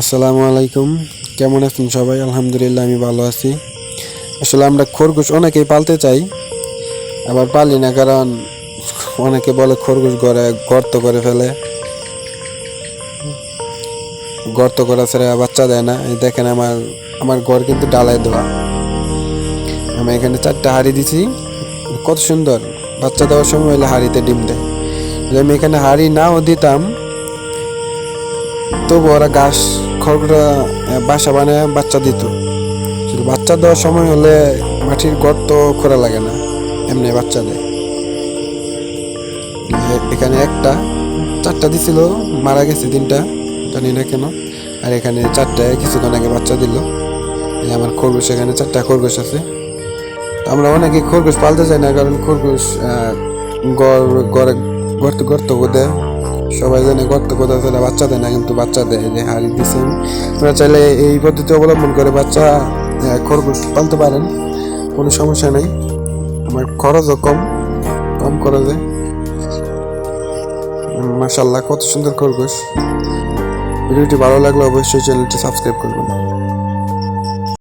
আসসালামু আলাইকুম। কেমন আছেন সবাই? আলহামদুলিল্লাহ, আমি ভালো আছি। আসলে আমরা খরগোশ অনেকেই পালতে চাই, আবার পালি না কারণ অনেকে বলে খরগোশ ঘরে গর্ত করে ফেলে। গর্ত করা ছাড়া বাচ্চা দেয় না। এই দেখেন আমার আমার ঘর কিন্তু ডালায় দেওয়া। আমি এখানে চারটা হাড়ি দিছি। কত সুন্দর। বাচ্চা দেওয়ার সময় হলে হাড়িতে ডিম দেয়। আমি এখানে হাড়ি নাও দিতাম তবু ওরা ঘাস খড়গুলো বাসা বানায় বাচ্চা দিত। বাচ্চা দেওয়ার সময় হলে মাটির গর্ত খোরা লাগে না, এমনি বাচ্চা দেয়। এখানে একটা, চারটা দিছিল, মারা গেছে তিনটা, জানি না কেন। আর এখানে চারটায় কিছুক্ষণ আগে বাচ্চা দিল। আমার খরগোশ, এখানে চারটা খরগোশ আছে। আমরা অনেকে খরগোশ পালতে চাই না, কারণ খরগোশ গড়, গড়ে গর্ত গর্ত দেয় সবাই জানে গর্ত কোথাও তাহলে বাচ্চা দেয় না কিন্তু বাচ্চা দেয়, যে হাড়ি দিচ্ছেন তোমরা চাইলে এই পদ্ধতি অবলম্বন করে বাচ্চা খরগোশ পালতে পারেন, কোনো সমস্যা নেই। আমার খরচও কম কম খরচে। মাসাল্লাহ কত সুন্দর খরগোশ। ভিডিওটি ভালো লাগলে অবশ্যই চ্যানেলটি সাবস্ক্রাইব করবেন।